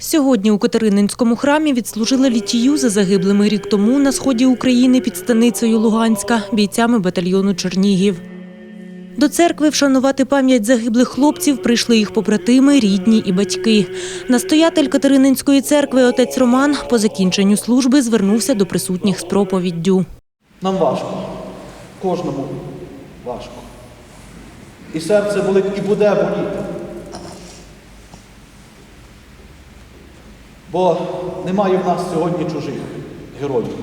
Сьогодні у Катерининському храмі відслужили літію за загиблими рік тому на сході України під станицею Луганська бійцями батальйону Чернігів. До церкви вшанувати пам'ять загиблих хлопців прийшли їх побратими, рідні і батьки. Настоятель Катерининської церкви отець Роман по закінченню служби звернувся до присутніх з проповіддю. Нам важко, кожному важко. І серце болить, і буде боліти. Бо немає в нас сьогодні чужих героїв.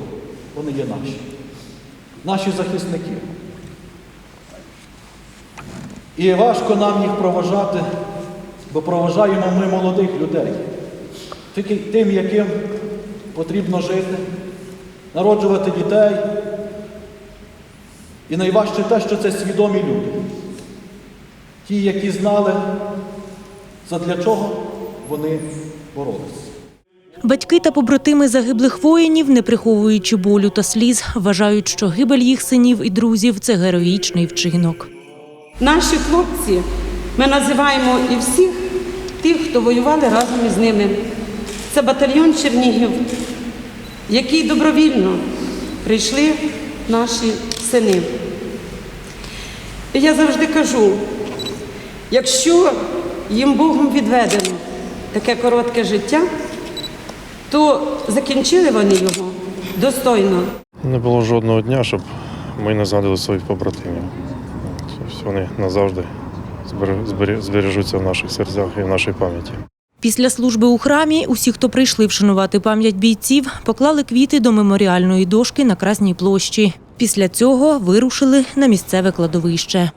Вони є наші. Наші захисники. І важко нам їх проважати, бо проважаємо ми молодих людей. Тим, яким потрібно жити, народжувати дітей. І найважче те, що це свідомі люди. Ті, які знали, задля чого вони боролися. Батьки та побратими загиблих воїнів, не приховуючи болю та сліз, вважають, що гибель їх синів і друзів це героїчний вчинок. Наші хлопці, ми називаємо і всіх тих, хто воювали разом із ними. Це батальйон Чернігів, який добровільно прийшли наші сини. І я завжди кажу, якщо їм Богом відведено таке коротке життя, то закінчили вони його достойно. Не було жодного дня, щоб ми не згадували своїх побратимів. Тобто Вони назавжди збере- збере- збережуться в наших серцях і в нашій пам'яті. Після служби у храмі усі, хто прийшли вшанувати пам'ять бійців, поклали квіти до меморіальної дошки на Красній площі. Після цього вирушили на місцеве кладовище.